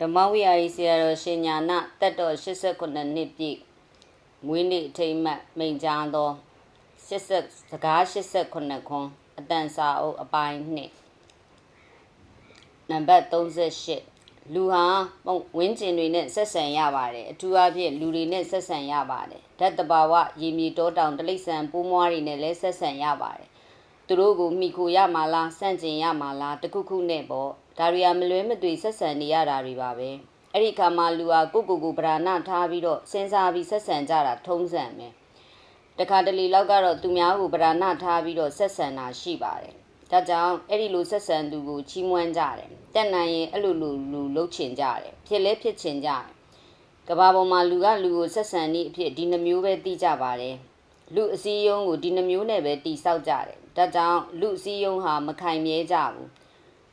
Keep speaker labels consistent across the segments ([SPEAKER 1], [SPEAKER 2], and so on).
[SPEAKER 1] ဓမ္မဝိဟာရီဆရာတော်ရှင်ညာနာတက်တော်89နှစ်ပြည့်မွေးနေ့အထိမ်းအမှတ်မိန့်ကြားသော80စကား89ခွန်းအတန်စာအုပ်အပိုင်း2နံပါတ်38လူဟာဝင်းကျင်တွေနဲ့ဆက်ဆံရပါတယ်အထူးအဖြင့်လူတွေနဲ့ဆက်ဆံရပါတယ်ဓာတ်တဘာဝရေမြေတောတောင်တိရစ္ဆာန်ပိုးမွားတွေနဲ့လည်းဆက်ဆံရပါတယ်သူတို့ကိုမိခိုရမှာလားစန့်ကျင်ရမှာလားတခုခုနဲ့ပေါ့ ဒါရီယာမလွဲမသွေဆက်ဆံနေရတာတွေပါပဲအဲ့ဒီခါမှာလူဟာကိုကိုကိုဗရာဏထားပြီးတော့စဉ်းစားပြီးဆက်ဆံကြတာထုံးစံပဲတခါတလေလောက်ကတော့သူများကိုဗရာဏထားပြီးတော့ဆက်ဆံတာရှိပါတယ်ဒါကြောင့်အဲ့ဒီလိုဆက်ဆံသူကိုချီးမွမ်းကြတယ်တက်နိုင်ရင်အဲ့လိုလူလူလှုပ်ချင်ကြတယ်ဖြစ်လဲဖြစ်ချင်ကြတယ်ကဘာပေါ်မှာလူကလူကိုဆက်ဆံနေအဖြစ်ဒီနှမျိုးပဲသိကြပါတယ်လူအစည်းအရုံးကိုဒီနှမျိုးနဲ့ပဲတိဆောက်ကြတယ်ဒါကြောင့်လူအစည်းအရုံးဟာမခိုင်မြဲကြဘူး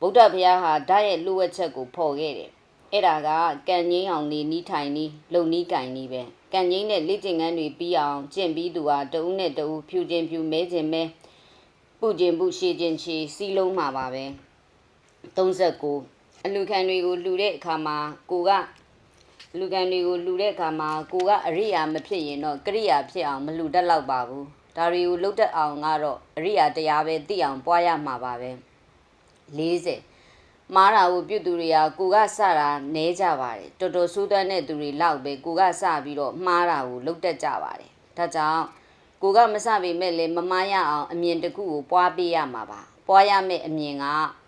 [SPEAKER 1] ဗုဒ္ဓဘုရားဟာဓာတ်ရဲ့လူဝက်ချက်ကိုဖော်ခဲ့တယ်အဲ့ဒါကကံငိမ့်အောင်နေနီးထိုင်နီးလုံနီးကင်နီးပဲကံငိမ့်နဲ့လက်ကျင်ကန်းတွေပြီးအောင်ကျင့်ပြီးသူဟာတဦးနဲ့တဦးဖြူခြင်းဖြူမဲခြင်းမဲပုခြင်းပုရှည်ခြင်းချီစီလုံးမှာပါပဲ39အလူခံတွေကိုလှူတဲ့အခါမှာကိုကလူခံတွေကိုလှူတဲ့အခါမှာကိုကအရိယာမဖြစ်ရင်တော့ကရိယာဖြစ်အောင်မလှူတတ်တော့ပါဘူးဒါတွေကိုလှုပ်တတ်အောင်ကတော့အရိယာတရားပဲသိအောင်ပွားရမှာပါပဲ 40မားတာကိုပြုသူတွေဟာကိုကစတာနဲကြပါတယ်တော်တော်ဆိုးသွမ်းတဲ့သူတွေလောက်ပဲကိုကစပြီးတော့မှားတာကိုလှုပ်တတ်ကြပါတယ်ဒါကြောင့်ကိုကမစပေမဲ့လည်းမမားရအောင်အမြင်တစ်ခုကိုပွားပေးရမှာပါပွားရမယ့်အမြင်က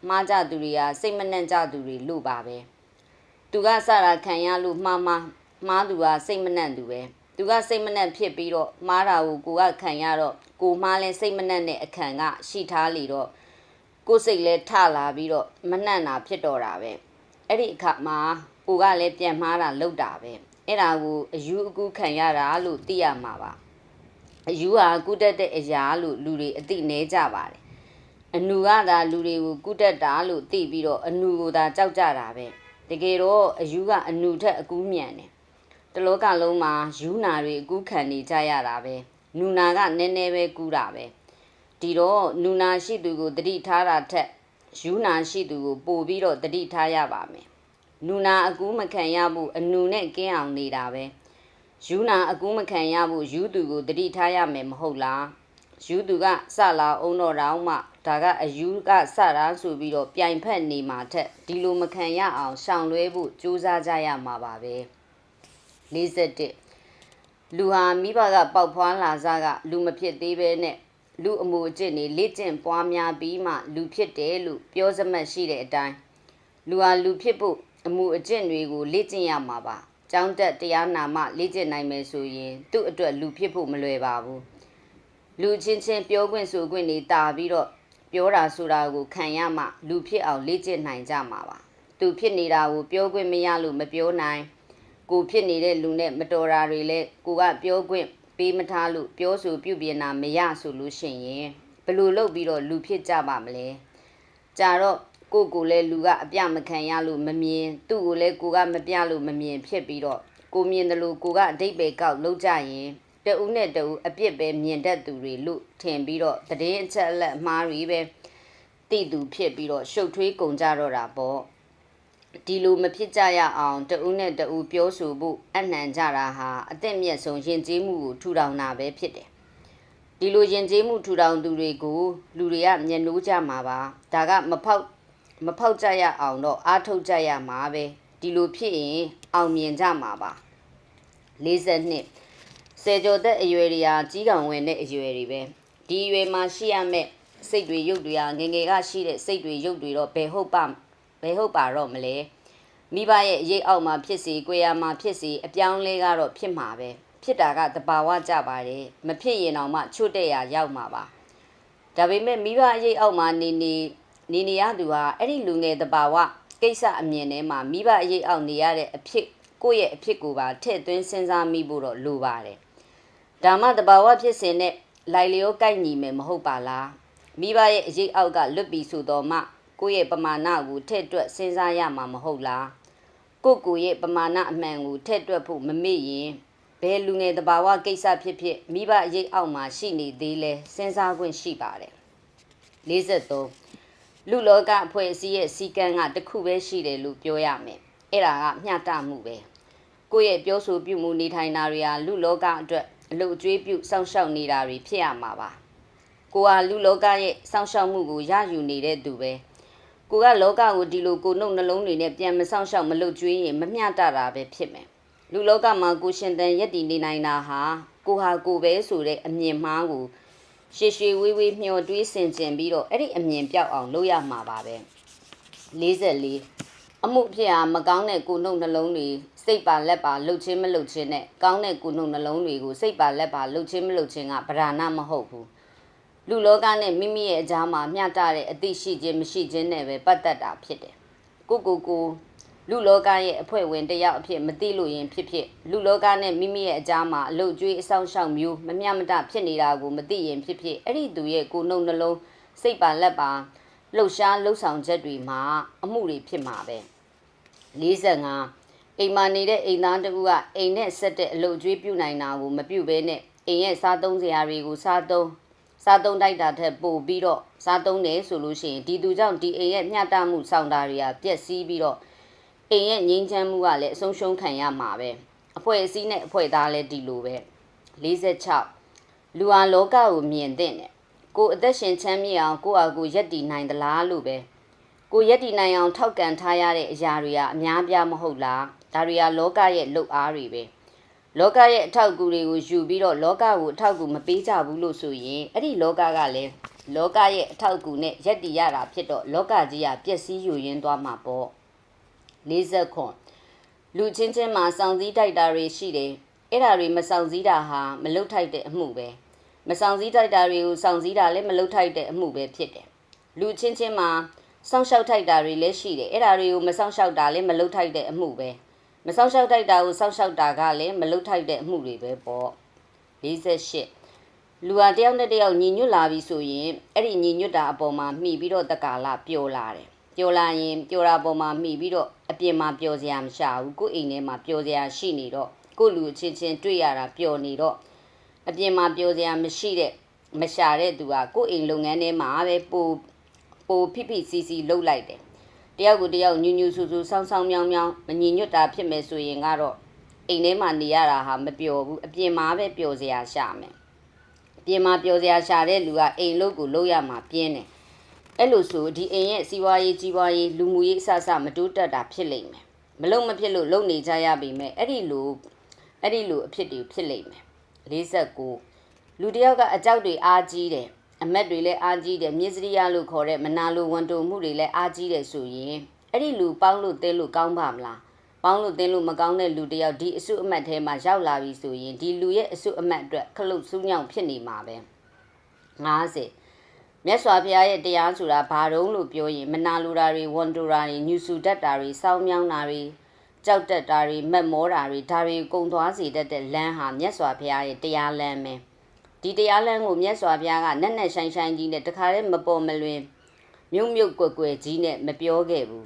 [SPEAKER 1] မှားကြသူတွေဟာစိတ်မနှံ့ကြသူတွေလို့ပါပဲသူကစတာခံရလို့မှားမှားမှားသူကစိတ်မနှံ့သူပဲသူကစိတ်မနှံ့ဖြစ်ပြီးတော့မှားတာကိုကိုကခံရတော့ကိုမှားလဲစိတ်မနှံ့တဲ့အခန့်ကရှိထားလေတော့ ကိုစိတ်လဲထလာပြီးတော့မနှံ့တာဖြစ်တော့တာပဲအဲ့ဒီအခါမှာကိုကလည်းပြန်မှားတာလောက်တာပဲအဲ့ဒါကိုအယူအကူခံရတာလို့သိရမှာပါအယူဟာကုတက်တဲ့အရာလို့လူတွေအသိနေကြပါတယ်အနူကသာလူတွေကိုကုတက်တာလို့သိပြီးတော့အနူကိုသာကြောက်ကြတာပဲတကယ်တော့အယူကအနူထက်အကူးမြန်တယ်တလောကလုံးမှာယူနာတွေအကူးခံနေကြရတာပဲနူနာကနည်းနည်းပဲကူးတာပဲ ဒီတော့နူနာရှိသူကိုတတိထားတာထက်ယူနာရှိသူကိုပို့ပြီးတော့တတိထားရပါမယ်နူနာအကူးမခံရဘူးအနူနဲ့ကင်းအောင်နေတာပဲယူနာအကူးမခံရဘူးယူသူကိုတတိထားရမယ်မဟုတ်လားယူသူကစလာအောင်တော့တောင်မှဒါကအယူကစတာဆိုပြီးတော့ပြိုင်ဖက်နေမှာထက်ဒီလိုမခံရအောင်ရှောင်လွဲဖို့ကြိုးစားကြရမှာပါပဲ41လူဟာမိဘကပေါက်ဖွားလာစားကလူမဖြစ်သေးပဲနဲ့ လူအမှုအကျင့်တွေလေ့ကျင့်ပွားများပြီးမှလူဖြစ်တယ်လို့ပြောစမှတ်ရှိတဲ့အတိုင်းလူဟာလူဖြစ်ဖို့အမှုအကျင့်တွေကိုလေ့ကျင့်ရမှာပါကျောင်းတက်တရားနာမှလေ့ကျင့်နိုင်မယ်ဆိုရင် သူ့အတွက်လူဖြစ်ဖို့မလွယ်ပါဘူးလူချင်းချင်းပြောခွင့်ဆိုခွင့်တွေတာပြီးတော့ပြောတာဆိုတာကိုခံရမှလူဖြစ်အောင်လေ့ကျင့်နိုင်ကြမှာပါသူဖြစ်နေတာကိုပြောခွင့်မရလို့မပြောနိုင်ကိုဖြစ်နေတဲ့လူနဲ့မတော်တာတွေလဲကိုကပြောခွင့် ပေးမထားလို့ပြောဆိုပြုပြင်တာမရဆိုလို့ရှိရင်ဘလို့လုပ်ပြီးတော့လူဖြစ်ကြပါမလဲကြာတော့ကိုကိုလည်းလူကအပြမခံရလို့မမြင်သူ့ကိုလည်းကိုကမပြလို့မမြင်ဖြစ်ပြီးတော့ကိုမြင်တယ်လို့ကိုကအတိတ်ပဲကောက်လောက်ကြရင်တဦးနဲ့တဦးအပြစ်ပဲမြင်တတ်သူတွေလို့ထင်ပြီးတော့တည်င်းအချက်အလက်အမှားတွေပဲတိသူဖြစ်ပြီးတော့ရှုပ်ထွေးကုန်ကြတော့တာပေါ့ ဒီလိုမဖြစ်ကြရအောင်တဦးနဲ့တဦးပြောဆိုဖို့အနှံကြတာဟာအသက်မြတ်ဆုံးယဉ်ကျေးမှုကိုထူထောင်တာပဲဖြစ်တယ်ဒီလိုယဉ်ကျေးမှုထူထောင်သူတွေကိုလူတွေကမျက်နှိုးကြမှာပါဒါကမဖောက်မဖောက်ကြရအောင်တော့အားထုတ်ကြရမှာပဲဒီလိုဖြစ်ရင်အောင်မြင်ကြမှာပါ42ဆယ်ကျော်သက်အရွယ်တွေဟာကြီးကောင်ဝင်တဲ့အရွယ်တွေပဲဒီအရွယ်မှာရှိရမယ့်စိတ်တွေရုပ်တွေဟာငငယ်ကရှိတဲ့စိတ်တွေရုပ်တွေတော့ဘယ်ဟုတ်ပါ ဘယ်ဟုတ်ပါတော့မလဲမိဘရဲ့အရေးအောက်မှာဖြစ်စီ၊ကိုယ်ရမှာဖြစ်စီအပြောင်းလဲကတော့ဖြစ်မှာပဲဖြစ်တာကတဘာဝကြပါတယ်မဖြစ်ရင်တော့မှချွတ်တဲ့ရရောက်မှာပါဒါပေမဲ့မိဘအရေးအောက်မှာနေနေနေနေရသူဟာအဲ့ဒီလူငယ်တဘာဝကိစ္စအမြင်ထဲမှာမိဘအရေးအောက်နေရတဲ့အဖြစ်ကိုယ့်ရဲ့အဖြစ်ကိုပါထည့်သွင်းစဉ်းစားမိဖို့တော့လိုပါတယ်ဒါမှတဘာဝဖြစ်စဉ်နဲ့လိုက်လျောကိုက်ညီမယ်မဟုတ်ပါလားမိဘရဲ့အရေးအောက်ကလွတ်ပြီးဆိုတော့မှ ကိုယ့်ရဲ့ပမာဏကိုထည့်တွက်စဉ်းစားရမှာမဟုတ်လားကိုယ့်ကိုယ်ရဲ့ပမာဏအမှန်ကိုထည့်တွက်ဖို့မမေ့ရင်ဘယ်လူငယ်တဘာဝကိစ္စဖြစ်ဖြစ်မိဘအရေးအောက်မှာရှိနေသေးလဲစဉ်းစားခွင့်ရှိပါတယ်53လူလောကအဖွဲ့အစည်းရဲ့စီကံကတစ်ခုပဲရှိတယ်လို့ပြောရမယ်အဲ့ဒါကမျှတမှုပဲကိုယ့်ရဲ့ပြောဆိုပြုမှုနေထိုင်တာတွေဟာလူလောကအတွက်အလုပ်အကျွေးပြုစောင့်ရှောက်နေတာတွေဖြစ်ရမှာပါကိုဟာလူလောကရဲ့စောင့်ရှောက်မှုကိုရယူနေတဲ့သူပဲ ကိုကလောကကိုဒီလိုကိုနှုတ်နှလုံးတွေနဲ့ပြန်မစောင့်ရှောက်မလုပ်ကျွေးရင်မမျှတတာပဲဖြစ်မယ်လူလောကမှာကိုရှင်တန်ရက်တည်နေနိုင်တာဟာကိုဟာကိုပဲဆိုတဲ့အမြင်မှားကိုရှေရှေဝေးဝေးမျှော်တွေးဆင်ခြင်ပြီးတော့အဲ့ဒီအမြင်ပြောက်အောင်လုပ်ရမှာပါပဲ44အမှုဖြစ်ဟာမကောင်းတဲ့ကိုနှုတ်နှလုံးတွေစိတ်ပါလက်ပါလှုပ်ချင်းမလှုပ်ချင်းနဲ့ကောင်းတဲ့ကိုနှုတ်နှလုံးတွေကိုစိတ်ပါလက်ပါလှုပ်ချင်းမလှုပ်ချင်းကဗราဏမဟုတ်ဘူး လူလောကနဲ့မိမိရဲ့အကြားမှာမျှတတဲ့အသိရှိခြင်းမရှိခြင်းနဲ့ပဲပတ်သက်တာဖြစ်တယ်ကိုကိုကိုလူလောကရဲ့အဖွဲ့ဝင်တယောက်အဖြစ်မသိလို့ရင်ဖြစ်ဖြစ်လူလောကနဲ့မိမိရဲ့အကြားမှာအလုတ်ကျွေးအဆောင်ရှောက်မျိုးမမျှမတဖြစ်နေတာကိုမသိရင်ဖြစ်ဖြစ်အဲ့ဒီသူရဲ့ကိုနှုတ်နှလုံးစိတ်ပါလက်ပါလှုပ်ရှားလှုပ်ဆောင်ချက်တွေမှာအမှုတွေဖြစ်မှာပဲ45အိမ်မှာနေတဲ့အိမ်သားတဦးကအိမ်နဲ့ဆက်တဲ့အလုတ်ကျွေးပြုနိုင်တာကိုမပြုဘဲနဲ့အိမ်ရဲ့စားသုံးစရာတွေကိုစားသုံး စားသုံးတိုက်တာထက်ပိုပြီးတော့စားသုံးတယ်ဆိုလို့ရှိရင်ဒီသူကြောင့်ဒီအိမ်ရဲ့မျှတမှုဆောင်တာတွေကပျက်စီးပြီးတော့အိမ်ရဲ့ငြိမ်းချမ်းမှုကလည်းအဆုံးရှုံးခံရမှာပဲအဖွဲ့အစည်းနဲ့အဖွဲ့သားလည်းဒီလိုပဲ46လူဟာလောကကိုမြင်တဲ့နဲ့ကိုအသက်ရှင်ချမ်းမြေ့အောင်ကိုယ့်အကူရက်တည်နိုင်သလားလို့ပဲကိုရက်တည်နိုင်အောင်ထောက်ကန်ထားရတဲ့အရာတွေကအများပြားမဟုတ်လားဒါတွေကလောကရဲ့လှုပ်အားတွေပဲ လောကရဲ့အထောက်အကူတွေကိုယူပြီးတော့လောကကိုအထောက်အကူမပေးကြဘူးလို့ဆိုရင်အဲ့ဒီလောကကလည်းလောကရဲ့အထောက်အကူနဲ့ရက်တည်ရတာဖြစ်တော့လောကကြီးကပျက်စီးယူရင်းသွားမှာပေါ့40ခွန်လူချင်းချင်းမှာစောင့်စည်းတိုက်တာတွေရှိတယ်အဲ့ဒါတွေမစောင့်စည်းတာဟာမလုတ်ထိုက်တဲ့အမှုပဲမဆောင်စည်းတိုက်တာတွေကိုစောင့်စည်းတာလည်းမလုတ်ထိုက်တဲ့အမှုပဲဖြစ်တယ်လူချင်းချင်းမှာစောင့်ရှောက်ထိုက်တာတွေလည်းရှိတယ်အဲ့ဒါတွေကိုမစောင့်ရှောက်တာလည်းမလုတ်ထိုက်တဲ့အမှုပဲ မစောင့်ရှောက်ထိုက်တာကိုစောင့်ရှောက်တာကလည်းမလုတ်ထိုက်တဲ့အမှုတွေပဲပေါ့48လူဟာတယောက်နဲ့တယောက်ညီညွတ်လာပြီဆိုရင်အဲ့ဒီညီညွတ်တာအပေါ်မှာမှီပြီးတော့တက္ကာလပျော်လာတယ်ပျော်လာရင်ပျော်တာပေါ်မှာမှီပြီးတော့အပြင်မှာပျော်စရာမရှာဘူးကိုယ့်အိမ်ထဲမှာပျော်စရာရှိနေတော့ကိုယ့်လူချင်းချင်းတွေ့ရတာပျော်နေတော့အပြင်မှာပျော်စရာမရှိတဲ့မရှာတဲ့သူကကိုယ့်အိမ်လုပ်ငန်းထဲမှာပဲပိုပိုဖိဖိစီစီလှုပ်လိုက်တယ် တယောက်ကိုတယောက်ညူညူဆူဆူဆောင်းဆောင်းမြောင်းမြောင်းမညီညွတ်တာဖြစ်မယ်ဆိုရင်ကတော့အိမ်ထဲမှာနေရတာဟာမပျော်ဘူးအပြင်မှာပဲပျော်စရာရှာမယ်အပြင်မှာပျော်စရာရှာတဲ့လူကအိမ်လုပ်ကိုလုပ်ရမှာပြင်းတယ်အဲ့လိုဆိုဒီအိမ်ရဲ့စီးပွားရေးကြီးပွားရေးလူမှုရေးအစအစမတိုးတက်တာဖြစ်လိမ့်မယ်မလုံမဖြစ်လို့လုံနေကြရပြီမဲ့အဲ့ဒီလိုအဲ့ဒီလိုအဖြစ်တွေဖြစ်လိမ့်မယ်49လူတယောက်ကအကြောက်တွေအားကြီးတယ် အမက်တွေလည်းအားကြီးတယ်မြစ်စရိယလို့ခေါ်တဲ့မနာလိုဝန်တုံမှုတွေလည်းအားကြီးတယ်ဆိုရင်အဲ့ဒီလူပေါင်းလို့တဲလို့ကောင်းပါမလားပေါင်းလို့တင်းလို့မကောင်းတဲ့လူတယောက်ဒီအစုအမတ်ထဲမှာရောက်လာပြီဆိုရင်ဒီလူရဲ့အစုအမတ်အတွက်ခလုတ်စူးညောင်ဖြစ်နေမှာပဲ50မြတ်စွာဘုရားရဲ့တရားဆိုတာဘာတုံးလို့ပြောရင်မနာလိုတာတွေဝန်တိုတာတွေညူဆူတတ်တာတွေစောင်းမြောင်းတာတွေကြောက်တက်တာတွေမက်မောတာတွေဒါတွေကုံသွားစေတတ်တဲ့လမ်းဟာမြတ်စွာဘုရားရဲ့တရားလမ်းပဲ ဒီတရားလမ်းကိုမြတ်စွာဘုရားကနက်နက်ဆိုင်ဆိုင်ကြီးနဲ့တခါတည်းမပေါ်မလွင်မြုပ်မြုပ်ကွယ်ကွယ်ကြီးနဲ့မပြောခဲ့ဘူး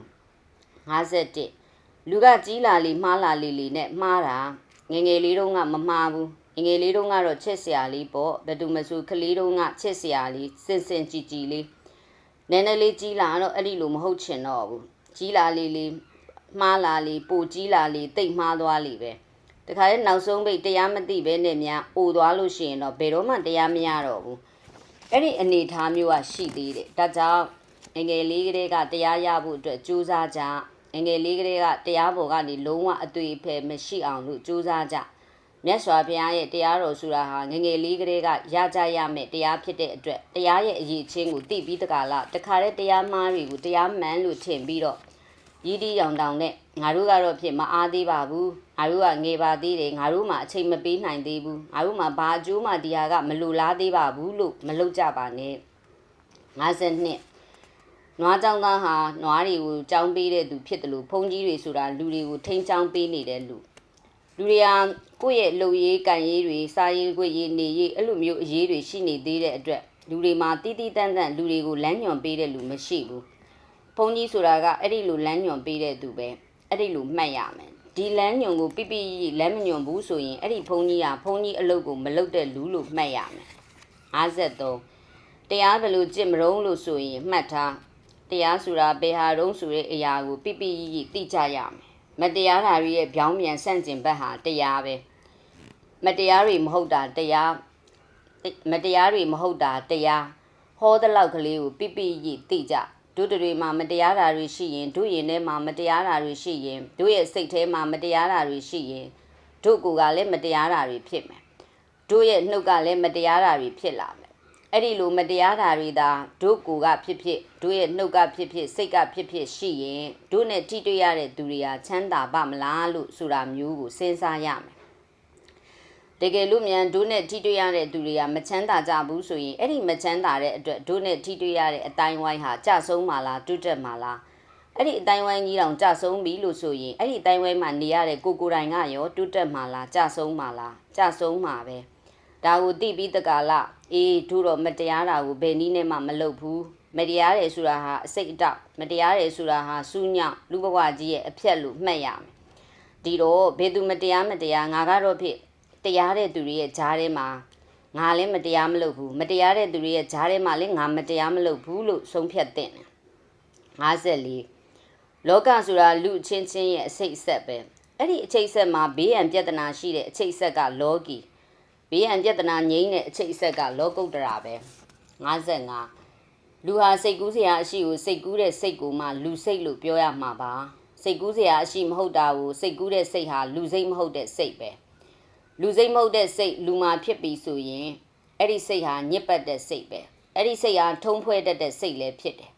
[SPEAKER 1] 51လူကကြီးလာလေမှားလာလေလေနဲ့မှားတာငငယ်လေးတုန်းကမမှားဘူးငငယ်လေးတုန်းကတော့ချစ်စရာလေးပေါ့ဘယ်သူမဆိုကလေးတုန်းကချစ်စရာလေးစင်စင်ကြည်ကြည်လေးနည်းနည်းလေးကြီးလာတော့အဲ့ဒီလိုမဟုတ်ချင်တော့ဘူးကြီးလာလေလေမှားလာလေပိုကြီးလာလေတိတ်မှားသွားလေပဲ တခါလေနောက်ဆုံးပိတ်တရားမသိပဲနဲ့များအိုသွားလို့ရှိရင်တော့ဘယ်တော့မှတရားမရတော့ဘူးအဲ့ဒီအနေထားမျိုးကရှိသေးတယ်ဒါကြောင့်ငငယ်လေးကလေးကတရားရဖို့အတွက်ကြိုးစားကြငငယ်လေးကလေးကတရားပေါ်ကနေလုံးဝအသွေးဖယ်မရှိအောင်လို့ကြိုးစားကြမြတ်စွာဘုရားရဲ့တရားတော်ဆိုတာဟာငငယ်လေးကလေးကရကြရမယ်တရားဖြစ်တဲ့အတွက်တရားရဲ့အရေးချင်းကိုသိပြီးတကလားတခါတည်းတရားမှားတွေကိုတရားမှန်လို့ထင်ပြီးတော့ ရည်တီးရောင်တောင်နဲ့ငါတို့ကတော့ဖြစ်မအားသေးပါဘူးငါတို့ကငေပါသေးတယ်ငါတို့မှအချိန်မပေးနိုင်သေးဘူးငါတို့မှဘာအကျိုးမှဒီဟာကမလိုလားသေးပါဘူးလို့မလုပ်ကြပါနဲ့52နွားကြောင်သားဟာနွားတွေကိုကြောင်းပေးတဲ့သူဖြစ်တယ်လို့ဘုန်းကြီးတွေဆိုတာလူတွေကိုထိန်းချောင်းပေးနေတဲ့လူလူတွေဟာကိုယ့်ရဲ့လှုပ်ရေးကန်ရေးတွေစားရေးခွေရေးနေရေးအဲ့လိုမျိုးအရေးတွေရှိနေသေးတဲ့အတွက်လူတွေမှာတီးတီးတန်းတန်းလူတွေကိုလမ်းညွန်ပေးတဲ့လူမရှိဘူးဘု န်းကြီးဆိုတာကအဲ့ဒီလိုလမ်းညွန်ပေးတဲ့သူပဲအဲ့ဒီလိုမှတ်ရမယ်ဒီလမ်းညွန်ကိုပြပြလမ်းမညွန်ဘူးဆိုရင်အဲ့ဒီဘုန်းကြီးကဘုန်းကြီးအလုပ်ကိုမလုပ်တဲ့လူလို့မှတ်ရမယ်53တရားဘယ်လိုကြစ်မရုံးလို့ဆိုရင်မှတ်ထားတရားဆိုတာဘယ်ဟာတုံးဆိုတဲ့အရာကိုပြပြသိကြရမယ်မမတရားတာတွေရဲ့ပြောင်းပြန်ဆန့်ကျင်ဘက်ဟာတရားပဲမတရားတွေမဟုတ်တာတရားမတရားတွေမဟုတ်တာတရားဟောတဲ့လောက်ကလေးကိုပြပြရိသိကြ တို့တွေမှာမတရားတာတွေရှိရင်တို့ရင်ထဲမှာမတရားတာတွေရှိရင်တို့ရဲ့စိတ်ထဲမှာမတရားတာတွေရှိရင်တို့ကိုယ်ကလည်းမတရားတာတွေဖြစ်မယ်တို့ရဲ့နှုတ်ကလည်းမတရားတာတွေဖြစ်လာမယ်အဲ့ဒီလိုမတရားတာတွေသာတို့ကိုယ်ကဖြစ်ဖြစ်တို့ရဲ့နှုတ်ကဖြစ်ဖြစ်စိတ်ကဖြစ်ဖြစ်ရှိရင်တို့နဲ့ထိတွေ့ရတဲ့သူတွေကချမ်းသာပါမလားလို့ဆိုတာမျိုးကိုစဉ်းစားရမယ် တကယ်လို့မြန်ဒိုးနဲ့ထိတွေ့ရတဲ့သူတွေကမချမ်းသာကြဘူးဆိုရင်အဲ့ဒီမချမ်းသာတဲ့အတွက်ဒိုးနဲ့ထိတွေ့ရတဲ့အတိုင်းဝိုင်းဟာကြဆုံးမှာလားတွတ်တက်မှာလားအဲ့ဒီအတိုင်းဝိုင်းကြီးတောင်ကြဆုံးပြီလို့ဆိုရင်အဲ့ဒီအတိုင်းဝိုင်းမှာနေရတဲ့ကိုကိုတိုင်ကရောတွတ်တက်မှာလားကြဆုံးမှာလားကြဆုံးမှာပဲဒါကိုသိပြီးတကလားအေးတို့တော့မတရားတာကိုဘယ်နည်းနဲ့မှမလုပ်ဘူးမတရားတယ်ဆိုတာဟာအစိတ်အတောက်မတရားတယ်ဆိုတာဟာစူးညောင်လူဘဝကြီးရဲ့အဖြက်လို့မှတ်ရမယ်ဒီတော့ဘယ်သူမတရားမတရားငါကတော့ဖြစ် တရားတဲ့သူတွေရဲ့ဂျားထဲမှာငါလည်းမတရားမလုပ်ဘူးမတရားတဲ့သူတွေရဲ့ဂျားထဲမှာလည်းငါမတရားမလုပ်ဘူးလို့ဆုံးဖြတ်တဲ့တယ်54လောကဆိုတာလူအချင်းချင်းရဲ့အစိတ်ဆက်ပဲအဲ့ဒီအချိတ်ဆက်မှာဘေးရန်ပြဿနာရှိတဲ့အချိတ်ဆက်ကလောကီဘေးရန်ပြဿနာငြိမ်းတဲ့အချိတ်ဆက်ကလောကုတ္တရာပဲ55လူဟာစိတ်ကူးစရာအရှိကိုစိတ်ကူးတဲ့စိတ်ကိုမှလူစိတ်လို့ပြောရမှာပါစိတ်ကူးစရာအရှိမဟုတ်တာကိုစိတ်ကူးတဲ့စိတ်ဟာလူစိတ်မဟုတ်တဲ့စိတ်ပဲ လူစိတ်မဟုတ်တဲ့စိတ်လူမာဖြစ်ပြီဆိုရင်အဲ့ဒီစိတ်ဟာညစ်ပတ်တဲ့စိတ်ပဲအဲ့ဒီစိတ်ဟာထုံးဖွဲ့တတ်တဲ့စိတ်လည်းဖြစ်တယ်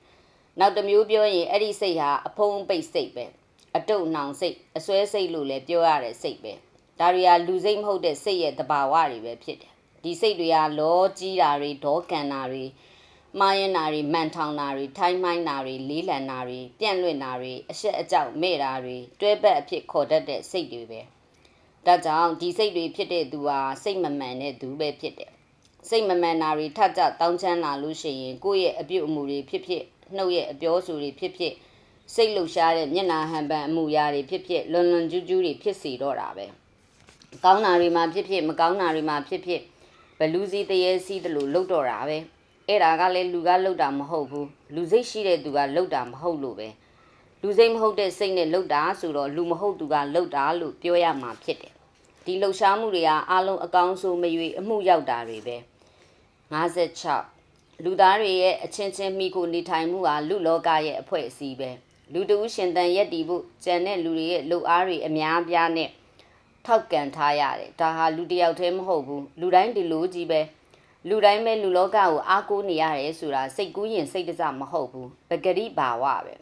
[SPEAKER 1] နောက်တစ်မျိုးပြောရင်အဲ့ဒီစိတ်ဟာအဖုံးပိတ်စိတ်ပဲအတုတ်နှောင်စိတ်အစွဲစိတ်လို့လည်းပြောရတဲ့စိတ်ပဲဒါတွေဟာလူစိတ်မဟုတ်တဲ့စိတ်ရဲ့တဘာဝတွေပဲဖြစ်တယ်ဒီစိတ်တွေဟာလောကြီးတာတွေဒေါကန်တာတွေမှားရင်တာတွေမှန်ထောင်တာတွေထိုင်းမိုင်းတာတွေလေးလံတာတွေပြန့်လွင့်တာတွေအရှက်အကြောက်မဲ့တာတွေတွဲဘက်အဖြစ်ခေါ်တတ်တဲ့စိတ်တွေပဲ ဒါကြောင့်ဒီစိတ်တွေဖြစ်တဲ့သူဟာစိတ်မမှန်တဲ့သူပဲဖြစ်တယ်စိတ်မမှန်တာတွေထပ်ကြတောင်းချမ်းလာလို့ရှိရင်ကိုယ့်ရဲ့အပြုတ်အမူတွေဖြစ်ဖြစ်နှုတ်ရဲ့အပြောဆိုတွေဖြစ်ဖြစ်စိတ်လှုပ်ရှားတဲ့မျက်နာဟန်ပန်အမူအရာတွေဖြစ်ဖြစ်လွန်လွန်ကျူးကျူးတွေဖြစ်စီတော့တာပဲကောင်းတာတွေမှာဖြစ်ဖြစ်မကောင်းတာတွေမှာဖြစ်ဖြစ်ဘလူးစီတရေစီတလို့လှုပ်တော့တာပဲအဲ့ဒါကလည်းလူကလှုပ်တာမဟုတ်ဘူးလူစိတ်ရှိတဲ့သူကလှုပ်တာမဟုတ်လို့ပဲ လူစိတ်မဟုတ်တဲ့စိတ်နဲ့လှုပ်တာဆိုတော့လူမဟုတ်သူကလှုပ်တာလို့ပြောရမှာဖြစ်တယ်ဒီလှုပ်ရှားမှုတွေဟာအလုံးအကောင်းဆုံးမရွေအမှုရောက်တာတွေပဲ56လူသားတွေရဲ့အချင်းချင်းမိကိုနေထိုင်မှုဟာလူလောကရဲ့အဖွဲ့အစည်းပဲလူတူရှင်တန်ရက်တီဖို့ကြံတဲ့လူတွေရဲ့လှုပ်အားတွေအများပြားနဲ့ထောက်ကန်ထားရတယ်ဒါဟာလူတယောက်တည်းမဟုတ်ဘူးလူတိုင်းဒီလိုကြီးပဲလူတိုင်းပဲလူလောကကိုအားကိုးနေရတယ်ဆိုတာစိတ်ကူးရင်စိတ်တစမဟုတ်ဘူးပဂရိဘာဝပဲ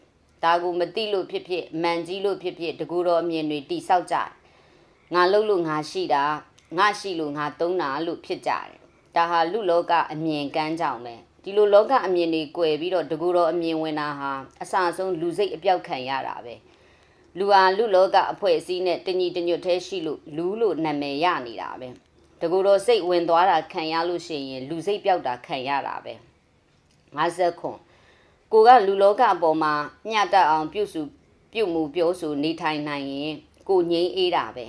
[SPEAKER 1] ဒါကိုမသိလို့ဖြစ်ဖြစ်မန်ကြီးလို့ဖြစ်ဖြစ်တကူတော်အမြင်တွေတိဆောက်ကြတယ်ငါလှုပ်လို့ငါရှိတာငါရှိလို့ငါသုံးတာလို့ဖြစ်ကြတယ်ဒါဟာလူလောကအမြင်ကမ်းကြောင်ပဲဒီလိုလောကအမြင်တွေ꿰ပြီးတော့တကူတော်အမြင်ဝင်တာဟာအစအဆုံးလူစိတ်အပြောက်ခံရတာပဲလူဟာလူလောကအဖွဲ့အစည်းနဲ့တညီတညွတ်သေးရှိလို့လူလို့နာမည်ရနေတာပဲတကူတော်စိတ်ဝင်သွားတာခံရလို့ရှိရင်လူစိတ်ပြောက်တာခံရတာပဲ50ခွန် ကိုကလူလောကအပေါ်မှာညှတတ်အောင်ပြုစုပြုမှုပြောဆိုနေထိုင်နိုင်ရင်ကိုငြိမ်းအေးတာပဲ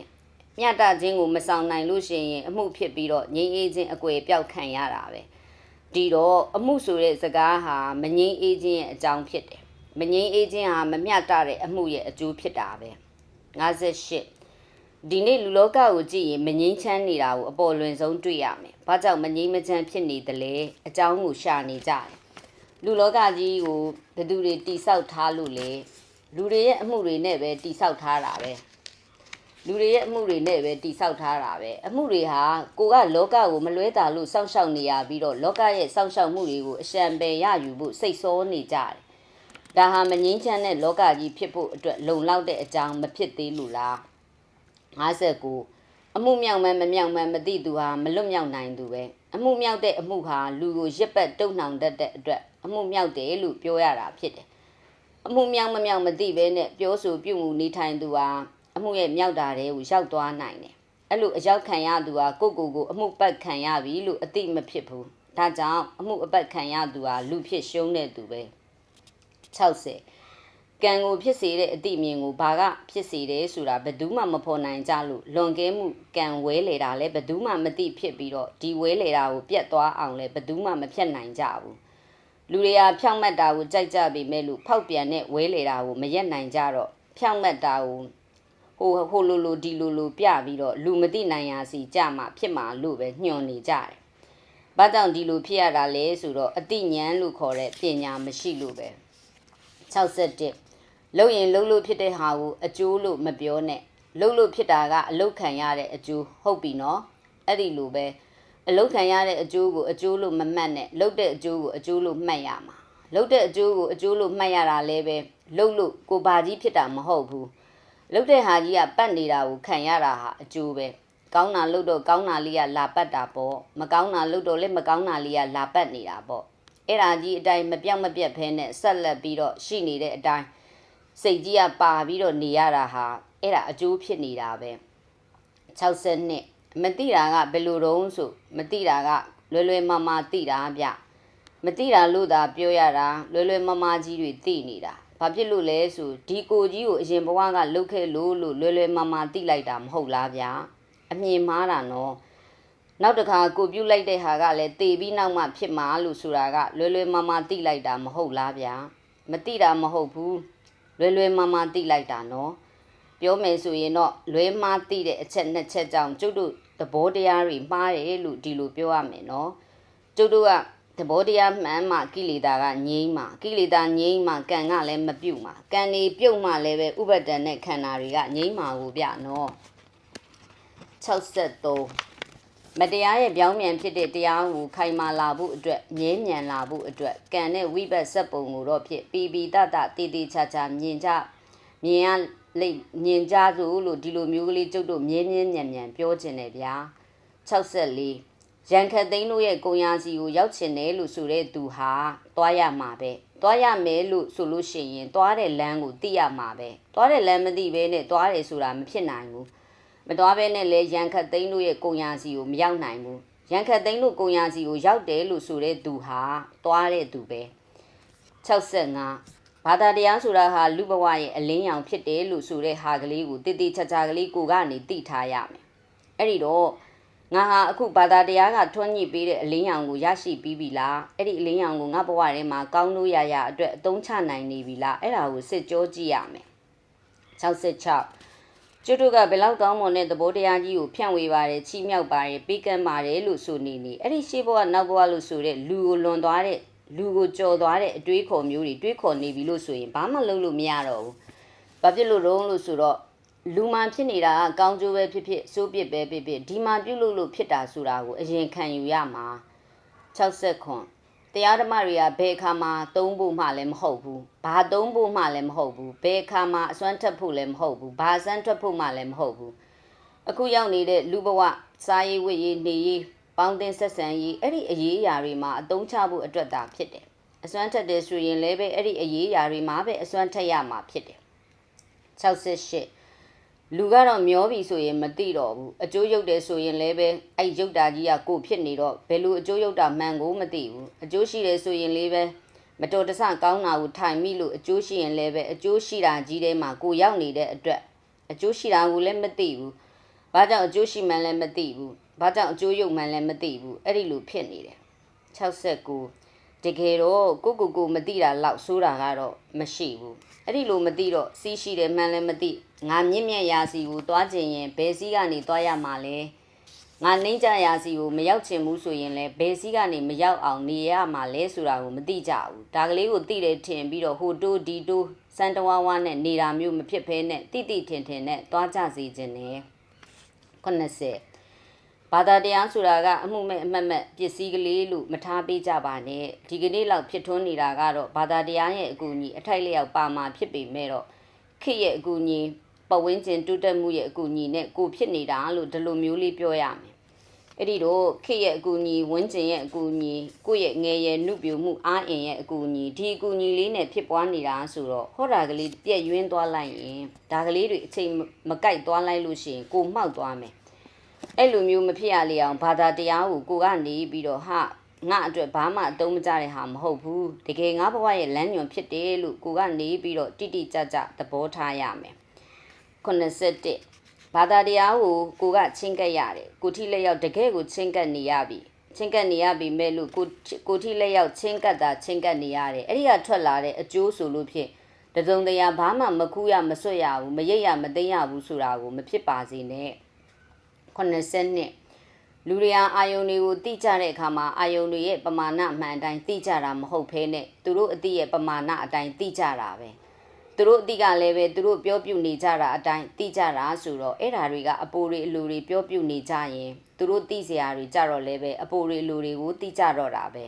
[SPEAKER 1] မျှတခြင်းကိုမဆောင်နိုင်လို့ရှိရင်အမှုဖြစ်ပြီးတော့ငြိမ်းအေးခြင်းအကွယ်ပြောက်ခံရတာပဲဒီတော့အမှုဆိုတဲ့စကားဟာမငြိမ်းအေးခြင်းရဲ့အကြောင်းဖြစ်တယ်မငြိမ်းအေးခြင်းဟာမမျှတတဲ့အမှုရဲ့အကျိုးဖြစ်တာပဲ58ဒီနေ့လူလောကကိုကြည့်ရင်မငြိမ်းချမ်းနေတာကိုအပေါ်လွင်ဆုံးတွေ့ရမယ်။ဘာကြောင့်မငြိမ်းမချမ်းဖြစ်နေသလဲအကြောင်းကိုရှာနေကြတယ်။ လူလောကကြီးကိုဘယ်သူတွေတိဆောက်ထားလို့လဲလူတွေရဲ့အမှုတွေနဲ့ပဲတိဆောက်ထားတာပဲ။လူတွေရဲ့အမှုတွေနဲ့ပဲတိဆောက်ထားတာပဲအမှုတွေဟာကိုကလောကကိုမလွဲတာလို့စောင့်ရှောက်နေရပြီးတော့လောကရဲ့စောင့်ရှောက်မှုတွေကိုအရှံပယ်ရယူဖို့စိတ်ဆောနေကြတယ်ဒါဟာမငင်းချမ်းတဲ့လောကကြီးဖြစ်ဖို့အတွက်လုံလောက်တဲ့အကြောင်းမဖြစ်သေးလို့လား59အမှုမြောက်မှန်းမမြောက်မှန်းမသိသူဟာမလွတ်မြောက်နိုင်သူပဲအမှုမြောက်တဲ့အမှုဟာလူကိုရစ်ပတ်တုံနှောင်တတ်တဲ့အတွက် အမှုမြောက်တယ်လို့ပြောရတာဖြစ်တယ်အမှုမြောက်မမြောက်မသိဘဲနဲ့ပြောဆိုပြုမှုနေထိုင်သူဟာအမှုရဲ့မြောက်တာတွေကိုရောက်သွားနိုင်တယ်အဲ့လိုအရောက်ခံရသူဟာကိုကိုကိုအမှုပတ်ခံရပြီလို့အတိမဖြစ်ဘူးဒါကြောင့်အမှုအပတ်ခံရသူဟာလူဖြစ်ရှုံးတဲ့သူပဲ60ကံကိုဖြစ်စေတဲ့အတိမြင်ကိုဘာကဖြစ်စေတယ်ဆိုတာဘယ်သူမှမဖော်နိုင်ကြလို့လွန်ကဲမှုကံဝဲလေတာလဲဘယ်သူမှမသိဖြစ်ပြီးတော့ဒီဝဲလေတာကိုပြတ်သွားအောင်လဲဘယ်သူမှမဖြတ်နိုင်ကြဘူး လူတွေကဖြောင့်မတ်တာကိုကြိုက်ကြပြီမဲ့လို့ဖောက်ပြန်တဲ့ဝဲလေတာကိုမရက်နိုင်ကြတော့ဖြောင့်မတ်တာကိုဟိုဟိုလိုလိုဒီလိုလိုပြပြီးတော့လူမသိနိုင်ရာစီကြမှာဖြစ်မှာလို့ပဲညွှန်နေကြတယ်။ဘာကြောင့်ဒီလိုဖြစ်ရတာလဲဆိုတော့အတိညာဏ်လို့ခေါ်တဲ့ပညာမရှိလို့ပဲ61လုံရင်လုံလို့ဖြစ်တဲ့ဟာကိုအကျိုးလို့မပြောနဲ့လုံလို့ဖြစ်တာကအလုတ်ခံရတဲ့အကျိုးဟုတ်ပြီနော်အဲ့ဒီလိုပဲ အလုတ်ခံရတဲ့အကျိုးကိုအကျိုးလို့မမှတ်နဲ့လုတ်တဲ့အကျိုးကိုအကျိုးလို့မှတ်ရမှာလုတ်တဲ့အကျိုးကိုအကျိုးလို့မှတ်ရတာလည်းပဲလုတ်လို့ကိုဘာကြီးဖြစ်တာမဟုတ်ဘူးလုတ်တဲ့ဟာကြီးကပတ်နေတာကိုခံရတာဟာအကျိုးပဲကောင်းတာလုတ်တော့ကောင်းတာလေးကလာပတ်တာပေါ့မကောင်းတာလုတ်တော့လည်းမကောင်းတာလေးကလာပတ်နေတာပေါ့အဲ့ဒါကြီးအတိုင်းမပြောင်းမပြတ်ဖဲနဲ့ဆက်လက်ပြီးတော့ရှိနေတဲ့အတိုင်းစိတ်ကြီးကပါပြီးတော့နေရတာဟာအဲ့ဒါအကျိုးဖြစ်နေတာပဲ60နှစ် မတိတာကဘယ်လိုတုံးဆိုမတိတာကလွယ်လွယ်မမတိတာဗျမတိတာလို့သာပြောရတာလွယ်လွယ်မမကြီးတွေတိနေတာဘာဖြစ်လို့လဲဆိုဒီကိုကြီးကိုအရင်ဘဝကလုတ်ခဲ့လို့လို့လွယ်လွယ်မမတိလိုက်တာမဟုတ်လားဗျအမြင်မှားတာနော်နောက်တစ်ခါကိုပြုတ်လိုက်တဲ့ဟာကလည်းတေပြီးနောက်မှဖြစ်မှာလို့ဆိုတာကလွယ်လွယ်မမတိလိုက်တာမဟုတ်လားဗျမတိတာမဟုတ်ဘူးလွယ်လွယ်မမတိလိုက်တာနော်ပြောမယ်ဆိုရင်တော့လွဲမှားတိတဲ့အချက်နှစ်ချက်ကြောင့်ကျုပ်တို့ သဘောတရားတွေမှားတယ်လို့ဒီလိုပြောရမယ်နော်ကျုပ်တို့ကသဘောတရားမှန်မှကိလေသာကငြိမ်းမှကိလေသာငြိမ်းမှကံကလည်းမပြုတ်မှကံနေပြုတ်မှလည်းပဲဥပဒဏ်နဲ့ခန္ဓာတွေကငြိမ်းမှကိုဗျနော်63မတရားရဲ့ပြောင်းပြန်ဖြစ်တဲ့တရားကိုခိုင်မာလာဖို့အတွက်ငြင်းမြန်လာဖို့အတွက်ကံနဲ့ဝိဘတ်ဆက်ပုံကိုတော့ဖြစ်ပီပီတတတည်တည်ချာချာမြင်ကြမြင်ရ လိတ်မြင်ကြစို့လို့ဒီလိုမျိုးကလေးကျုပ်တို့မြင်းမြင်းညံညံပြောချင်တယ်ဗျာ64ရန်ခတ်သိန်းတို့ရဲ့ကိုရာစီကိုရောက်ချင်တယ်လို့ဆိုတဲ့သူဟာတွားရမှာပဲတွားရမယ်လို့ဆိုလို့ရှိရင်တွားတဲ့လမ်းကိုသိရမှာပဲတွားတဲ့လမ်းမသိဘဲနဲ့တွားတယ်ဆိုတာမဖြစ်နိုင်ဘူးမတွားဘဲနဲ့လည်းရန်ခတ်သိန်းတို့ရဲ့ကိုရာစီကိုမရောက်နိုင်ဘူးရန်ခတ်သိန်းတို့ကိုရာစီကိုရောက်တယ်လို့ဆိုတဲ့သူဟာတွားတဲ့သူပဲ65 ဘာသာတရားဆိုတာဟာလူဘဝရဲ့အလင်းရောင်ဖြစ်တယ်လို့ဆိုတဲ့ဟာကလေးကိုတည်တည်ချာချာကလေးကိုကနေသိထားရမယ်။အဲ့ဒီတော့ငါဟာအခုဘာသာတရားကထွန်းညှိပေးတဲ့အလင်းရောင်ကိုရရှိပြီးပြီလား။အဲ့ဒီအလင်းရောင်ကိုငါဘဝထဲမှာကောင်းလို့ရရအတွက်အသုံးချနိုင်နေပြီလား။အဲ့ဒါကိုစစ်ကြောကြည့်ရမယ်။66ကျွတ်တို့ကဘယ်လောက်ကောင်းမွန်တဲ့သဘောတရားကြီးကိုဖြန့်ဝေပါတယ်ချီးမြှောက်ပါတယ်ပေးကမ်းပါတယ်လို့ဆိုနေနေအဲ့ဒီရှေးဘဝနောက်ဘဝလို့ဆိုတဲ့လူကိုလွန်သွားတဲ့ လူကိုကြော်သွားတဲ့အတွေးခေါ်မျိုးတွေတွေးခေါ်နေပြီလို့ဆိုရင်ဘာမှလုပ်လို့မရတော့ဘူး။ဘာဖြစ်လို့တော့လို့ဆိုတော့လူမှန်ဖြစ်နေတာကကောင်းကျိုးပဲဖြစ်ဖြစ်စိုးပစ်ပဲဖြစ်ဖြစ်ဒီမှာပြုတ်လို့လို့ဖြစ်တာဆိုတာကိုအရင်ခံယူရမှာ60ခွန်တရားဓမ္မတွေကဘယ်အခါမှသုံးဖို့မှလည်းမဟုတ်ဘူး။ဘာသုံးဖို့မှလည်းမဟုတ်ဘူး။ဘယ်အခါမှအစွမ်းထက်ဖို့လည်းမဟုတ်ဘူး။ဘာအစွမ်းထွက်ဖို့မှလည်းမဟုတ်ဘူး။အခုရောက်နေတဲ့လူဘဝစားရေးဝတ်ရေးနေရေး ပေါင်းတင်ဆက်ဆံရေးအဲ့ဒီအရေးအရာတွေမှာအသုံးချဖို့အတွက်သာဖြစ်တယ်အစွမ်းထက်တယ်ဆိုရင်လည်းပဲအဲ့ဒီအရေးအရာတွေမှာပဲအစွမ်းထက်ရမှာဖြစ်တယ်68လူကတော့မျောပြီဆိုရင်မသိတော့ဘူးအကျိုးရုပ်တယ်ဆိုရင်လည်းပဲအဲ့ရုပ်တာကြီးကကိုဖြစ်နေတော့ဘယ်လိုအကျိုးရုပ်တာမှန်ကိုမသိဘူးအကျိုးရှိတယ်ဆိုရင်လည်းပဲမတော်တဆကောင်းတာကိုထိုင်မိလို့အကျိုးရှိရင်လည်းပဲအကျိုးရှိတာကြီးထဲမှာကိုရောက်နေတဲ့အတွက်အကျိုးရှိတာကိုလည်းမသိဘူး ဘာကြောင့်အကျိုးရှိမှန်းလည်းမသိဘူးဘာကြောင့်အကျိုးရုပ်မှန်းလည်းမသိဘူးအဲ့ဒီလိုဖြစ်နေတယ်69တကယ်တော့ကိုကိုကိုမသိတာလောက်ဆိုးတာကတော့မရှိဘူးအဲ့ဒီလိုမသိတော့စီးရှိတယ်မှန်းလည်းမသိငါမြင့်မြတ်ရာစီကိုသွားခြင်းရင်ဘယ်စီးကနေသွားရမှာလဲငါနှင်းကြရာစီကိုမရောက်ချင်ဘူးဆိုရင်လည်းဘယ်စီးကနေမရောက်အောင်နေရမှာလဲဆိုတာကိုမသိကြဘူးဒါကလေးကိုသိတယ်ထင်ပြီးတော့ဟိုတိုးဒီတိုးစန်တဝါဝါနဲ့နေတာမျိုးမဖြစ်ဖဲနဲ့တိတိထင်ထင်နဲ့သွားကြစီခြင်းနဲ့ 80ဘာသာတရားဆိုတာကအမှုမဲ့အမှတ်မဲ့ပစ္စည်းကလေးလို့မထားပေးကြပါနဲ့ဒီကနေ့လောက်ဖြစ်ထွန်းနေတာကတော့ဘာသာတရားရဲ့အကူအညီအထိုက်လျောက်ပါမှာဖြစ်ပေမဲ့တော့ခေရဲ့အကူအညီပဝင်းကျင်တိုးတက်မှုရဲ့အကူအညီနဲ့ကိုဖြစ်နေတာလို့ဒီလိုမျိုးလေးပြောရမယ် အဲ့ဒီတော့ခေရဲ့အကူအညီဝင်းကျင်ရဲ့အကူအညီကိုယ့်ရဲ့ငယ်ရဲ့နှုတ်ပြမှုအားအင်ရဲ့အကူအညီဒီအကူအညီလေးနဲ့ဖြစ်ပွားနေတာဆိုတော့ဟောတာကလေးပြက်ယွင်းသွားလိုက်ရင်ဒါကလေးတွေအချိန်မကိုက်သွားလိုက်လို့ရှိရင်ကိုမှောက်သွားမယ်အဲ့လိုမျိုးမဖြစ်ရလေအောင်ဘာသာတရားကိုကိုကနေပြီးတော့ဟာငါအတွက်ဘာမှအသုံးမကျတဲ့ဟာမဟုတ်ဘူးတကယ်ငါဘဝရဲ့လမ်းညွန်ဖြစ်တယ်လို့ကိုကနေပြီးတော့တိတိကျကျသဘောထားရမယ်81 ဘာသာတရားကိုကိုကချင်းကပ်ရတယ်ကိုထိလက်ရောက်တကယ်ကိုချင်းကပ်နေရပြီချင်းကပ်နေရပြီမဲ့လို့ကိုကိုထိလက်ရောက်ချင်းကပ်တာချင်းကပ်နေရတယ်အဲ့ဒီကထွက်လာတဲ့အကျိုးဆိုလို့ဖြစ်တစုံတရာဘာမှမခူးရမဆွတ်ရဘူးမရိပ်ရမသိမ်းရဘူးဆိုတာကိုမဖြစ်ပါစေနဲ့80နှစ်လူတွေဟာအာယုန်တွေကိုတိကျတဲ့အခါမှာအာယုန်တွေရဲ့ပမာဏမှန်အတိုင်းတိကျတာမဟုတ်ဘဲနဲ့သူတို့အတိရဲ့ပမာဏအတိုင်းတိကျတာပဲ သူတို့အတိကလည်းပဲသူတို့ပြောပြနေကြတာအတိုင်းသိကြတာဆိုတော့အဲ့ဓာတွေကအပိုတွေအလူတွေပြောပြနေကြရင်သူတို့သိစရာတွေကြတော့လည်းပဲအပိုတွေအလူတွေကိုသိကြတော့တာပဲ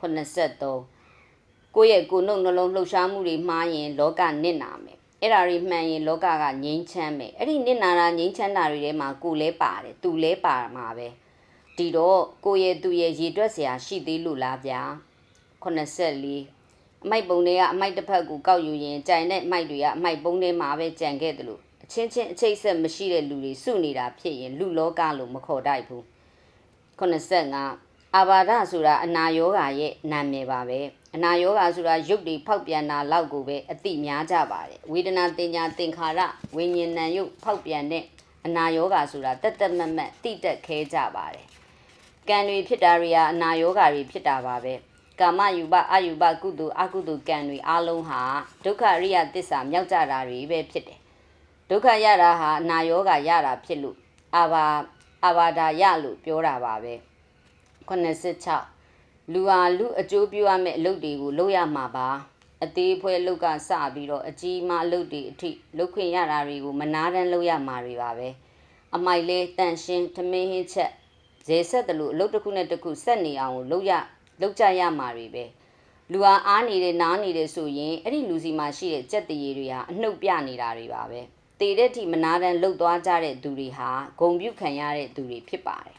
[SPEAKER 1] 83ကိုယ့်ရဲ့ကိုယ်နှုတ်နှလုံးလှုပ်ရှားမှုတွေမှားရင်လောကနစ်နာမယ်အဲ့ဓာတွေမှန်ရင်လောကကငြိမ်းချမ်းမယ်အဲ့ဒီနစ်နာတာငြိမ်းချမ်းတာတွေထဲမှာကိုယ်လဲပါတယ်သူလဲပါမှာပဲဒီတော့ကိုယ့်ရဲ့သူရဲ့ရေတွက်စရာရှိသေးလို့လားဗျာ84 အမိုက်ပုံတွေကအမိုက်တစ်ဖက်ကိုကောက်ယူရင်ကြိုင်တဲ့အမိုက်တွေကအမိုက်ပုံတွေမှာပဲကြံခဲ့တယ်လို့အချင်းချင်းအချိတ်ဆက်မရှိတဲ့လူတွေစုနေတာဖြစ်ရင်လူလောကလို့မခေါ်တတ်ဘူး85အာဘာဒဆိုတာအနာယောဂါရဲ့နာမည်ပါပဲအနာယောဂါဆိုတာရုပ်တွေဖောက်ပြန်တာလောက်ကိုပဲအတိများကြပါတယ်ဝေဒနာတင်ညာသင်္ခါရဝိညာဉ်ဏ်ရုပ်ဖောက်ပြန်တဲ့အနာယောဂါဆိုတာတက်တက်မတ်မတ်တိတက်ခဲကြပါတယ်ကံတွေဖြစ်တာတွေဟာအနာယောဂါတွေဖြစ်တာပါပဲ ကာမယူပအယူပကုသိုလ်အကုသိုလ်ကံတွေအလုံးဟာဒုက္ခရိယသစ္စာမြောက်ကြတာတွေပဲဖြစ်တယ်ဒုက္ခရတာဟာအနာယောဂါရတာဖြစ်လို့အာဘာအာဘာဒာရလို့ပြောတာပါပဲ86လူဟာလူအကျိုးပြုရမယ့်အလုပ်တွေကိုလုပ်ရမှာပါအသေးဖွဲလုတ်ကစပြီးတော့အကြီးမားအလုပ်တွေအထိလုပ်ခွင့်ရတာတွေကိုမနာတမ်းလုပ်ရမှာတွေပါပဲအမိုက်လေးတန့်ရှင်းထမင်းဟင်းချက်ဇေဆက်တယ်လို့အလုပ်တစ်ခုနဲ့တစ်ခုဆက်နေအောင်လုပ်ရ လုပ်ကြရမှာတွေပဲလူဟာအားနေတယ်နားနေတယ်ဆိုရင်အဲ့ဒီလူစီမှာရှိတဲ့ကြက်တရေတွေဟာအနှုတ်ပြနေတာတွေပါပဲတည်တဲ့အထိမနာတမ်းလှုပ်သွားကြတဲ့သူတွေဟာဂုံပြုတ်ခံရတဲ့သူတွေဖြစ်ပါတယ်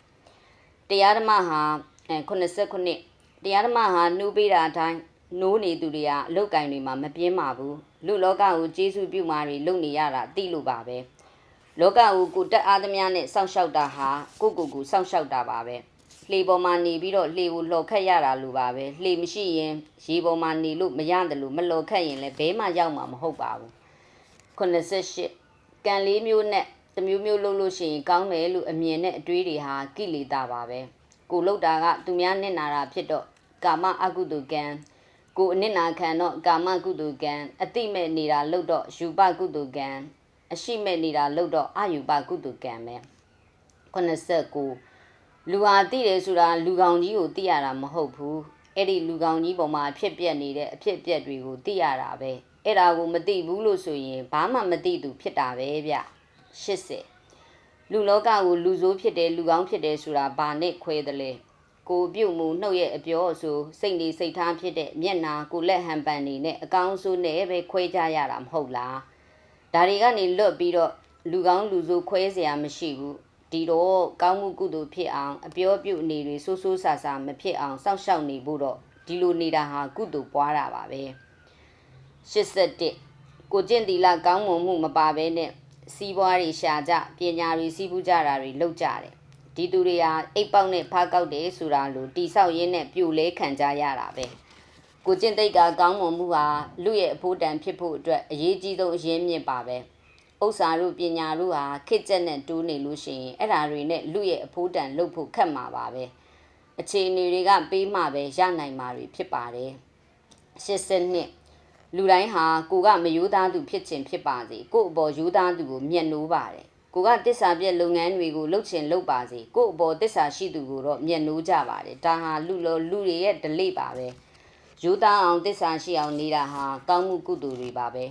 [SPEAKER 1] တရားဓမ္မဟာအဲ89တရားဓမ္မဟာနှူးပေးတာအတိုင်းနိုးနေသူတွေကအလုတ်ကင်တွေမှာမပြင်းပါဘူးလူလောကကိုကျေးဇူးပြုမာတွေလုပ်နေရတာသိလို့ပါပဲလောကကိုကိုတက်အားသမျှနဲ့စောင့်ရှောက်တာဟာကိုကိုကိုစောင့်ရှောက်တာပါပဲ လှေပေါ်မှာနေပြီးတော့လှေကိုလှော်ခတ်ရတာလိုပါပဲလှေမရှိရင်ရေပေါ်မှာနေလို့မရတယ်လို့မလှော်ခတ်ရင်လည်းဘဲမှရောက်မှာမဟုတ်ပါဘူး88ကံလေးမျိုးနဲ့တမျိုးမျိုးလုပ်လို့ရှိရင်ကောင်းတယ်လို့အမြင်နဲ့အတွေးတွေဟာကိလေသာပါပဲကိုလှုပ်တာကသူများနစ်နာတာဖြစ်တော့ကာမအကုသိုလ်ကံကိုအနစ်နာခံတော့ကာမကုသိုလ်ကံအတိမဲ့နေတာလှုပ်တော့ယူပကုသိုလ်ကံအရှိမဲ့နေတာလှုပ်တော့အယူပကုသိုလ်ကံပဲ89 လူဟာသိတယ်ဆိုတာလူကောင်ကြီးကိုသိရတာမဟုတ်ဘူးအဲ့ဒီလူကောင်ကြီးပေါ်မှာအဖြစ်ပြက်နေတဲ့အဖြစ်ပြက်တွေကိုသိရတာပဲအဲ့ဒါကိုမသိဘူးလို့ဆိုရင်ဘာမှမသိသူဖြစ်တာပဲဗျ80လူလောကကိုလူဆိုးဖြစ်တယ်လူကောင်းဖြစ်တယ်ဆိုတာဘာနဲ့ခွဲတယ်လဲကိုပြုတ်မှုနှုတ်ရဲ့အပြောအဆိုစိတ်နေစိတ်ထားဖြစ်တဲ့မျက်နာကိုလက်ဟန်ပန်နေနဲ့အကောင်းဆိုးနဲ့ပဲခွဲကြရတာမဟုတ်လားဒါတွေကနေလွတ်ပြီးတော့လူကောင်းလူဆိုးခွဲเสียမရှိဘူး ဒီတော့ကောင်းမှုကုသိုလ်ဖြစ်အောင်အပြောပြုအနေတွေဆိုးဆိုးဆာဆာမဖြစ်အောင်စောင့်ရှောက်နေဖို့တော့ဒီလိုနေတာဟာကုသိုလ်ပွားတာပါပဲ81ကိုကျင့်တီလာကောင်းမွန်မှုမပါဘဲနဲ့စီးပွားတွေရှာကြပညာတွေစီးပူးကြတာတွေလုပ်ကြတယ်ဒီသူတွေဟာအိတ်ပေါက်နဲ့ဖားကောက်တယ်ဆိုတာလို့တိဆောက်ရင်းနဲ့ပြိုလဲခံကြရတာပဲကိုကျင့်သိက္ခာကောင်းမွန်မှုဟာလူရဲ့အဖို့တန်ဖြစ်ဖို့အတွက်အရေးကြီးဆုံးအရင်းမြစ်ပါပဲ ဥစ္စာတို့ပညာတို့ဟာခစ်ကျက်နဲ့တိုးနေလို့ရှိရင်အဲ့ဓာတွေနဲ့လူရဲ့အဖို့တန်လုပ်ဖို့ခက်မှာပါပဲအခြေအနေတွေကပေးမှပဲရနိုင်မှာတွေဖြစ်ပါတယ်80နှစ်လူတိုင်းဟာကိုကမယိုးသားသူဖြစ်ခြင်းဖြစ်ပါစေကို့အပေါ်ယိုးသားသူကိုမျက်နှိုးပါတယ်ကိုကတစ္ဆာပြက်လုပ်ငန်းတွေကိုလှုပ်ချင်လှုပ်ပါစေကို့အပေါ်တစ္ဆာရှိသူကိုတော့မျက်နှိုးကြပါတယ်ဒါဟာလူလောလူတွေရဲ့ဒလိပါပဲယူသားအောင်တစ္ဆာရှိအောင်နေတာဟာကောင်းမှုကုသိုလ်တွေပါပဲ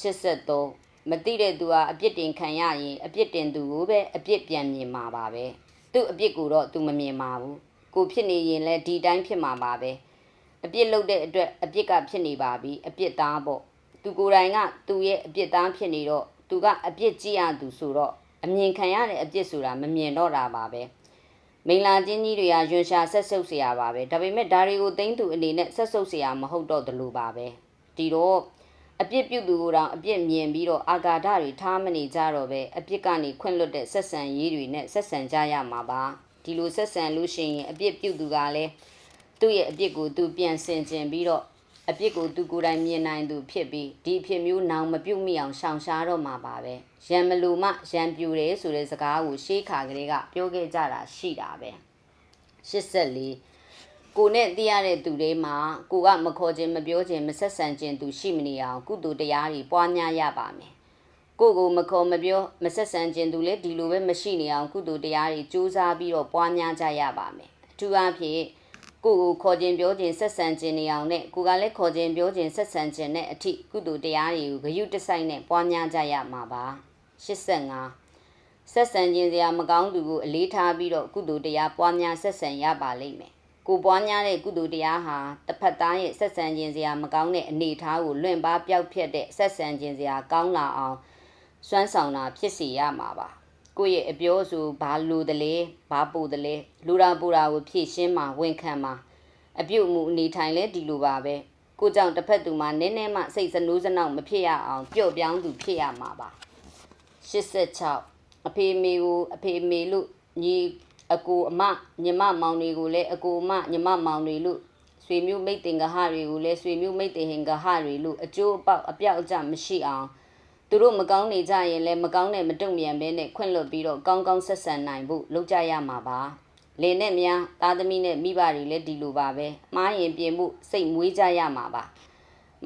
[SPEAKER 1] 83 မသိတဲ့သူဟာအပြစ်တင်ခံရရင်အပြစ်တင်သူကိုပဲအပြစ်ပြန်မြင်မှာပါပဲသူ့အပြစ်ကိုတော့သူမမြင်ပါဘူးကိုဖြစ်နေရင်လည်းဒီတိုင်းဖြစ်မှာပါပဲအပြစ်လုပ်တဲ့အတွက်အပြစ်ကဖြစ်နေပါပြီအပြစ်သားပေါ့သူကိုယ်တိုင်ကသူ့ရဲ့အပြစ်သားဖြစ်နေတော့သူကအပြစ်ကြည့်ရသူဆိုတော့အမြင်ခံရတဲ့အပြစ်ဆိုတာမမြင်တော့တာပါပဲမိန်လာချင်းကြီးတွေကရွှန်ရှာဆက်ဆုပ်เสียပါပဲဒါပေမဲ့ဒါတွေကိုသိမ့်သူအနေနဲ့ဆက်ဆုပ်เสียမဟုတ်တော့တလို့ပါပဲဒီတော့ အပြစ်ပြုသူကိုတောင်အပြစ်မြင်ပြီးတော့အာဃာတတွေထားမနေကြတော့ပဲအပြစ်ကနေခွင့်လွတ်တဲ့ဆက်ဆံရေးတွေနဲ့ဆက်ဆံကြရမှာပါဒီလိုဆက်ဆံလို့ရှိရင်အပြစ်ပြုသူကလည်းသူ့ရဲ့အပြစ်ကိုသူပြန်ဆင်ခြင်ပြီးတော့အပြစ်ကိုသူကိုယ်တိုင်မြင်နိုင်သူဖြစ်ပြီးဒီအဖြစ်မျိုးနောင်မပြုတ်မိအောင်ရှောင်ရှားတော့မှာပါပဲရံမလူမှရံပြူတယ်ဆိုတဲ့စကားကိုရှေးခါကလေးကပြောခဲ့ကြတာရှိတာပဲ84 ကိုနဲ့သိရတဲ့သူတွေမှာကိုကမခေါ်ခြင်းမပြောခြင်းမဆက်ဆံခြင်းသူရှိမနေအောင်ကုသိုလ်တရားတွေပွားများရပါမယ်ကိုကိုမခေါ်မပြောမဆက်ဆံခြင်းသူလည်းဒီလိုပဲမရှိနေအောင်ကုသိုလ်တရားတွေစူးစမ်းပြီးတော့ပွားများကြရပါမယ်အထူးအားဖြင့်ကိုကိုခေါ်ခြင်းပြောခြင်းဆက်ဆံခြင်းနေအောင်နဲ့ကိုကလည်းခေါ်ခြင်းပြောခြင်းဆက်ဆံခြင်းနဲ့အထိကုသိုလ်တရားတွေကိုဂရုတစိုက်နဲ့ပွားများကြရမှာပါ85ဆက်ဆံခြင်းစရာမကောင်းသူကိုအလေးထားပြီးတော့ကုသိုလ်တရားပွားများဆက်ဆံရပါလိမ့်မယ် ကိုပွားများတဲ့ကုသိုလ်တရားဟာတစ်ဖက်သားရဲ့ဆက်ဆံခြင်းစရာမကောင်းတဲ့အနေအထားကိုလွင့်ပါပျောက်ဖြတ်တဲ့ဆက်ဆံခြင်းစရာကောင်းလာအောင်စွမ်းဆောင်တာဖြစ်စီရမှာပါကိုယ့်ရဲ့အပြောဆိုဘာလိုတလဲဘာပိုတလဲလူရာပူရာကိုဖြည့်ရှင်းမှာဝန်ခံမှာအပြုတ်မှုအနေထိုင်လဲဒီလိုပါပဲကိုကြောင့်တစ်ဖက်သူမှာနည်းနည်းမှစိတ်စနိုးစနောက်မဖြစ်ရအောင်ပျော့ပြောင်းသူဖြစ်ရမှာပါ86အဖေမေကိုအဖေမေလို့ညီ အကိုအမညီမမောင်တွေကိုလည်းအကိုအမညီမမောင်တွေလို့ဆွေမျိုးမိတ်တင်ကဟတွေကိုလည်းဆွေမျိုးမိတ်တင်ဟင်ကဟတွေလို့အကျိုးအပေါက်အပြောက်အကျမရှိအောင်သူတို့မကောင်းနေကြရင်လည်းမကောင်းတဲ့မတုံ့ပြန်ဘဲနဲ့ခွင့်လွတ်ပြီးတော့ကောင်းကောင်းဆက်ဆံနိုင်ဖို့လုပ်ကြရမှာပါလင်နဲ့များသားသမီးနဲ့မိဘတွေလည်းဒီလိုပါပဲမှားရင်ပြင်ဖို့စိတ်မွေးကြရမှာပါ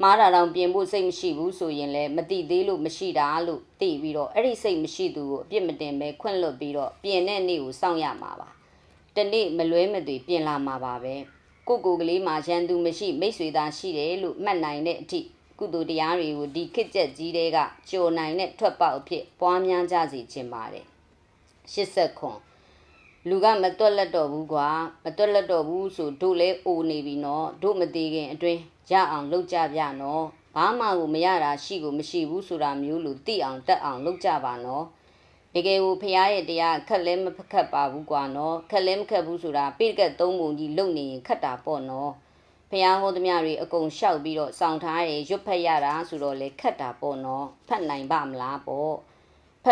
[SPEAKER 1] မားတာတောင်ပြင်ဖို့စိတ်မရှိဘူးဆိုရင်လည်းမတိသေးလို့မရှိတာလို့သိပြီးတော့အဲ့ဒီစိတ်မရှိသူကိုအပြစ်မတင်ပဲခွင့်လွတ်ပြီးတော့ပြင်တဲ့နေ့ကိုစောင့်ရမှာပါတနေ့မလွဲမသွေပြင်လာမှာပါပဲကိုကိုကလေးမှာရန်သူမရှိမိတ်ဆွေသားရှိတယ်လို့မှတ်နိုင်တဲ့အထိကုသိုလ်တရားတွေကိုဒီခစ်ချက်ကြီးတွေကကြော်နိုင်တဲ့ထွက်ပေါက်အဖြစ်ပွားများကြစေခြင်းပါတယ်80ခွန် လူကမတွက်လက်တော့ဘူးကွာမတွက်လက်တော့ဘူးဆိုတို့လဲအိုနေပြီနော်တို့မသေးခင်အတွင်းရအောင်လုပ်ကြပြနော်ဘာမှကိုမရတာရှိကိုမရှိဘူးဆိုတာမျိုးလို့သိအောင်တက်အောင်လုပ်ကြပါနော်တကယ်ကိုဖရားရဲ့တရားခက်လဲမခက်ပါဘူးကွာနော်ခက်လဲမခက်ဘူးဆိုတာပိကက်သုံးပုံကြီးလုံနေရင်ခက်တာပေါ့နော်ဖះဟောသမျှတွေအကုန်လျှောက်ပြီးတော့စောင့်ထားတယ်ရွတ်ဖက်ရတာဆိုတော့လေခက်တာပေါ့နော်ဖတ်နိုင်ပါမလားပေါ့ဖ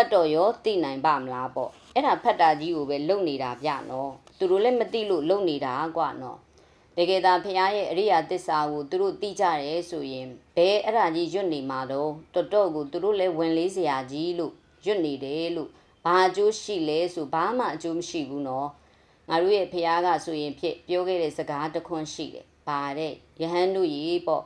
[SPEAKER 1] တ်တော့ရောသိနိုင်ပါမလားပေါ့အဲ့ဒါဖတ်တာကြီးကိုပဲလုံနေတာဗျနော်သူတို့လည်းမသိလို့လုံနေတာကွာနော်တကယ်သာဖះရဲ့အရိယာတစ္ဆာကိုသူတို့သိကြတယ်ဆိုရင်ဘဲအဲ့ဒါကြီးရွတ်နေမှာတော့တော်တော်ကိုသူတို့လည်းဝင်လေးစရာကြီးလို့ရွတ်နေတယ်လို့ဘာအကျိုးရှိလဲဆိုဘာမှအကျိုးမရှိဘူးနော်ငါတို့ရဲ့ဖះကဆိုရင်ဖြစ်ပြောခဲ့တဲ့စကားတခွန်းရှိတယ်ပါတဲ့ယဟန်တို့ရေပေါ့